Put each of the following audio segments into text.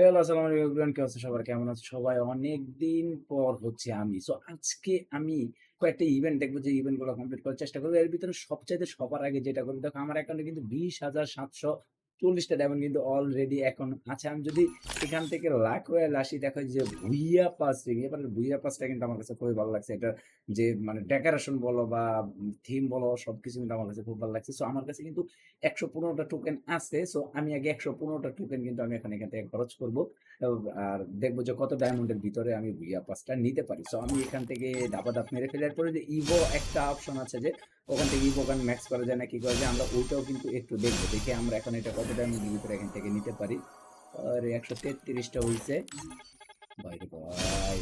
Hello, আসসালামু আলাইকুম কি অবস্থা সবার? কেমন আছে সবাই? অনেক দিন পর হচ্ছে আমি। সো আজকে আমি কয়েকটা ইভেন্ট দেখব যে ইভেন্টগুলো কমপ্লিট করার চেষ্টা করব এর ভিতরে সবচাইতে সবার আগে যেটা করব দেখো আমার অ্যাকাউন্টে কিন্তু ২০,৭৪০ টা ডায়মন্ড কিন্তু অলরেডি এখন আছে। আমি যদি এখান থেকে লাক রয়্যাল আসি, দেখো যে ভুইয়া পাসিং এবার ভুইয়া পাসটা কিন্তু আমার কাছে খুবই ভালো লাগছে। এটা যে মানে ডেকোরেশন বলো বা থিম বলো, সবকিছু কিন্তু আমার কাছে খুব ভালো লাগছে। সো আমার কাছে কিন্তু একশো পনেরোটা টোকেন আছে। সো আমি আগে একশো পনেরোটা টোকেন কিন্তু আমি এখন এখান থেকে খরচ করব। আর দেখব যে কত ডায়মন্ডের ভিতরে আমি ভুইয়া পাসটা নিতে পারি। সো আমি এখান থেকে ধাপা ধাপ মেরে ফেলার পরে যে ইভো একটা অপশন আছে যে, ওখান থেকে ইভো গান ম্যাক্স করা যায় না, কি করা যায় আমরা ওইটাও কিন্তু একটু দেখব দেখে আমরা এখন এটা কত ডায়মন্ডের ভিতরে এখান থেকে নিতে পারি। আর, একশো তেত্রিশটা হয়েছে বাইরে ভাই।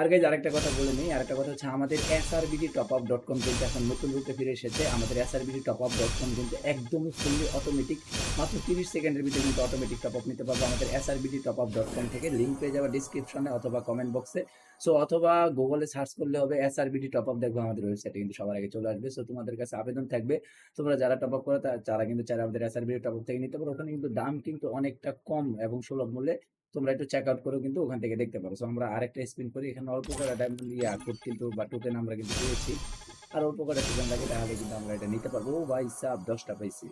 আর গাইস আরেকটা কথা বলে নেই। আরেকটা কথা হচ্ছে আমাদের S R BD top up dot com কিন্তু এখন নতুন রূপে ফিরে এসেছে। আমাদের S R BD top up dot com কিন্তু একদমই ফুললি অটোমেটিক মাত্র ৩০ সেকেন্ডের ভিতরে কিন্তু অটোমেটিক টপ আপ নিতে পারব আমাদের S R BD top up dot com থেকে লিঙ্ক পেয়ে যাবে ডেসক্রিপশনে অথবা কমেন্ট বক্সে। সো অথবা গুগলে সার্চ করলে হবে srbd টপ আপ দেখবে আমাদের ওয়েবসাইটে কিন্তু সবার আগে চলে আসবে। সো তোমাদের কাছে আবেদন থাকবে তোমরা যারা টপ আপ করো তারা কিন্তু চাইলে আমাদের srbd টপ আপ থেকে নিতে পারো। ওখানে কিন্তু দাম কিন্তু অনেকটা কম এবং সুলভ মূল্যে তোমরা একটু চেক আউট করেও কিন্তু ওখান থেকে দেখতে পারো। সো আমরা আরেকটা স্পিন করি। এখানে অল্প করে ডায়মন্ড ইয়া কোড কিন্তু বা টোকেন আমরা কিন্তু পেয়েছি। আর অল্প করে টোকেন লাগে তাহলে কিন্তু আমরা এটা নিতে পারব। ও ভাই সাব ১০ টা পাইছি।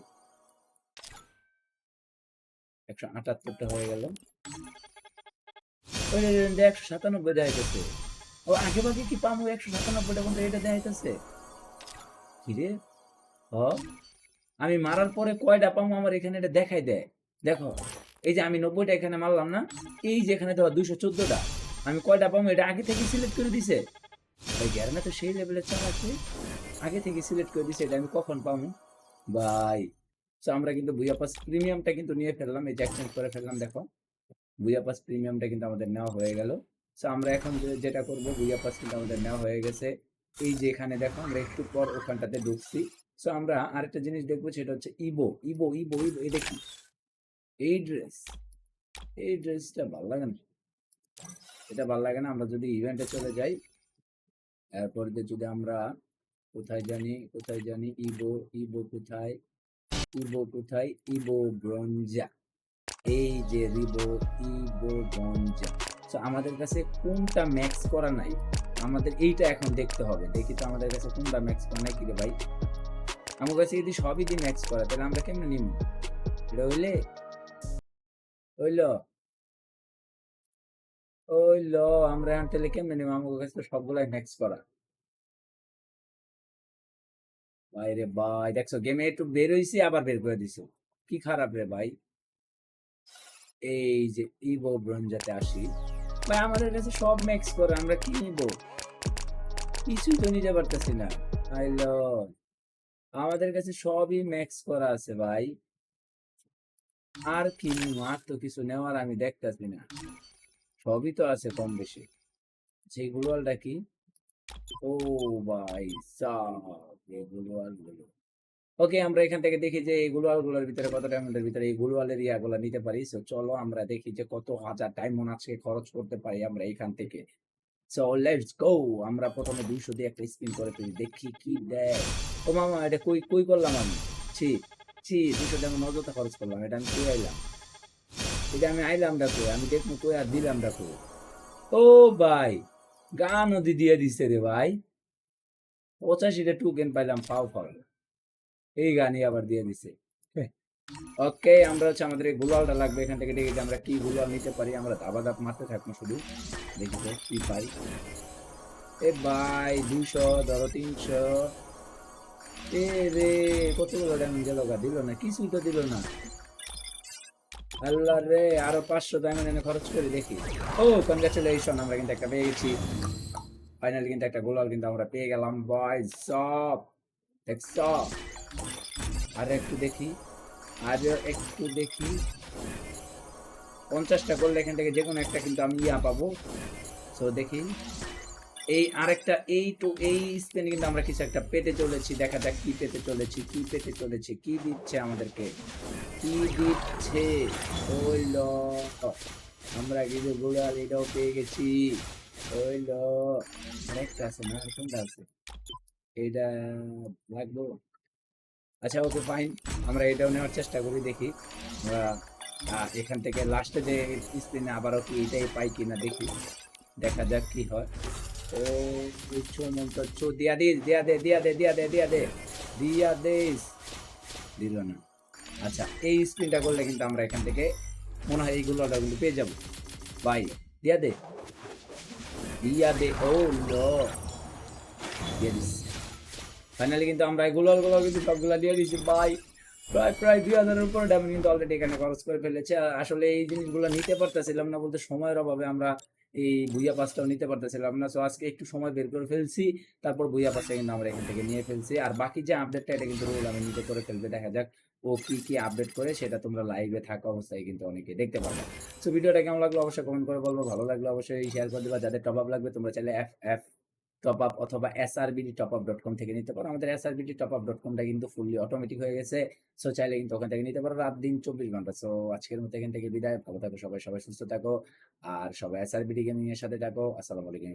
১৭৮ টা হয়ে গেল। ওই ১৯৭ দেখাইতেছে। ও, আগে ভাগে কি পামু ১৯৭ টা কিন্তু এটা দেখাইতেছে। কিরে? হ? আমি মারার পরে কয়টা পামু আমার এখানে এটা দেখাই দেয়। দেখো এই যে আমি নব্বইটা এখানে মারলাম না? এই যে এখানে দেখো ২১৪ টা। আমি কয়টা পামু এটা আগে থেকে সিলেক্ট করে দিছে। ভাই তো সেই লেভেলের চালাকি। আগে থেকে সিলেক্ট করে দিছে এটা আমি কখন পামু? ভাই। সো আমরা কিন্তু ভুইয়া পাস প্রিমিয়ামটা কিন্তু নিয়ে ফেললাম। এই যে এক্সচেঞ্জ করে ফেললাম, দেখো। ভুইয়া পাস প্রিমিয়ামটা কিন্তু আমাদের নেওয়া হয়ে গেল। সো আমরা এখন যেটা করব, ভুইয়া পাস কিন্তু আমাদের নেওয়া হয়ে গেছে। এই যে এখানে দেখো, আমরা একটু পর ওখানটাতে ঢুকছি। সো আমরা আরেকটা জিনিস দেখব, সেটা হচ্ছে ইবো ইবো ইবো ইভো এটা কি? এই ড্রেস। এই ড্রেসটা ভালো লাগে না। এটা ভালো লাগে না। আমরা যদি ইভেন্টে চলে যাই। এরপর যদি আমরা কোথায় জানি, কোথায় জানি ইভো, ইভো কোথায়? ইভো কোথায়? ইভো ব্রোঞ্জা। এই যে রিবো, ইভো ব্রোঞ্জা। সো আমাদের কাছে কোনটা ম্যাক্স করা নাই? আমাদের এইটা এখন দেখতে হবে। দেখি তো আমাদের কাছে কোনটা ম্যাক্স করা নাই কিরে ভাই? আমার কাছে যদি সবই দিয়ে ম্যাক্স করা তাহলে আমরা কেমনে নিমু? এটা হইলে? হইল? হইল আমরা এখন তাহলে কেমনে কাছে সবগুলাই করা। ভাই, দেখছ গেমে একটু বের আবার বের করে দিছে। কি খারাপ রে ভাই। এই যে ইভো ব্রোঞ্জাতে আসি। ভাই, আমাদের কাছে সব ম্যাক্স করা, আমরা কি নিবো? কিছুই তো নিতে পারতেছি না। আইলো। আমাদের কাছে সবই ম্যাক্স করা আছে ভাই। আর কি নিমু? আর তো কিছু নেওয়ার আমি দেখতাছি না। সবই তো আছে কম বেশি। সেই গ্লোয়ালটা কি? ও ভাই এই ওকে আমরা এখান থেকে দেখি যে এই গ্লোয়ালগুলোর ভিতরে কত ডায়মন্ডের ভিতরে এই গ্লোয়ালের ইয়াগুলা নিতে পারি। সো চলো আমরা দেখি যে কত হাজার ডায়মন্ড আজকে খরচ করতে পারি আমরা এখান থেকে। সো লেটস গো আমরা ১ম এ ২০০ দিয়ে একটা স্পিন করে ফেলি। দেখি কি দেয়। ও মামা এটা কই, কই করলাম আমি? ছি, ছি ২০০ ডায়মন্ড অযথা খরচ করলাম। এটা আমি কই আইলাম? এটা আমি আইলাম কই? আমি দেখমু কই আর দিলামটা কই? ও ভাই! গান নদী দিয়ে দিছে রে ভাই। ৮৫ টা টোকেন পাইলাম, পাও ফাও। এই গানই আবার দিয়ে দিছে। ওকে, আমরা হচ্ছে আমাদের এই গ্লোয়ালটা লাগবে, এখান থেকে দেখি আমরা কি গ্লোয়াল নিতে পারি। আমরা দাবাদাব মারতে থাকব শুধু। দেখি তো কি পাই। এ ভাই ২০০ ধরো ৩০০ এ রে, কতগুলো ডায়মন্ড গেল গা দিল না, কিছুই তো দিল না। আল্লাহ রে, আরও ৫০০ ডায়মন্ড এনে খরচ করি দেখি। ও কনগ্রাচুলেশন আমরা কিন্তু একটা পেয়ে গেছি। ফাইনালি কিন্তু একটা গ্লোয়াল কিন্তু আমরা পেয়ে গেলাম ভাই সব। দেখছ? আর একটু দেখি। আরও একটু দেখি। ৫০ টা করলে এখান থেকে যেকোনো একটা কিন্তু আমি ইয়া পাবো। সো দেখি। এই আরেকটা এই টু এই স্পেনে কিন্তু আমরা কিছু একটা পেতে চলেছি। দেখা যাক কি পেতে চলেছি, কি পেতে চলেছি, কি দিচ্ছে আমাদেরকে? কি দিচ্ছে? হইল। আমরা কিন্তু গ্লোয়াল এটাও পেয়ে গেছি। হইল। আরেকটা আছে না? কোনটা আছে? এইটা লাগবো? আচ্ছা ওকে ফাইন। আমরা এটাও নেওয়ার চেষ্টা করি দেখি। আমরা এখান থেকে লাস্টে যে স্পিনে আবারও কি এটাই পাই কিনা দেখি দেখা যাক কি হয় মন্ত্র চো দিয়া দিস দিয়া দে দিয়া দে দিয়া দে দিয়া দে দিয়া দিস দিল না আচ্ছা এই স্পিনটা করলে কিন্তু আমরা এখান থেকে মনে হয় এইগুলো কিন্তু পেয়ে যাব। বাই দিয়া দে দিয়া দে ও লো দিয়ে দিস ফাইনালি কিন্তু আমরা গুলো কিন্তু সবগুলা দিয়ে দিচ্ছি বাই প্রায় প্রায় দুই হাজারের উপর ডায়মন্ড কিন্তু অলরেডি এখানে খরচ করে ফেলেছে। আসলে এই জিনিসগুলো নিতে পারতেছিলাম না বলতে সময়ের অভাবে আমরা এই ভুইয়া পাসটাও নিতে পারতেছিলাম না। সো আজকে একটু সময় বের করে ফেলছি, তারপর ভুইয়া পাসটা কিন্তু আমরা এখান থেকে নিয়ে ফেলছি। আর বাকি যে আপডেটটা এটা কিন্তু রুল আমি নিতে করে ফেলবে, দেখা যাক ও কি কি আপডেট করে, সেটা তোমরা লাইভে থাকা অবস্থায় কিন্তু অনেকে দেখতে পাবে। সো ভিডিওটা কেমন লাগল? অবশ্যই কমেন্ট করে বলব। ভালো লাগল অবশ্যই শেয়ার করে দিবা। যাদের টপ আপ লাগবে, তোমরা চাইলে এফ এফ টপ আপ অথবা SRBD top up dot com থেকে নিতে পারো। আমাদের এসআরবিডি টপ আপ ডট কমটা কিন্তু ফুললি অটোমেটিক হয়ে গেছে। সো চাইলে কিন্তু ওখান থেকে নিতে পারো রাত দিন চব্বিশ ঘণ্টা। সো আজকের মতো এখান থেকে বিদায়। ভালো থাকো সবাই সবাই সুস্থ থাকো। আর সবাই এসআরবিডি গেমিং এর সাথে থাকো। আসসালামু আলাইকুম।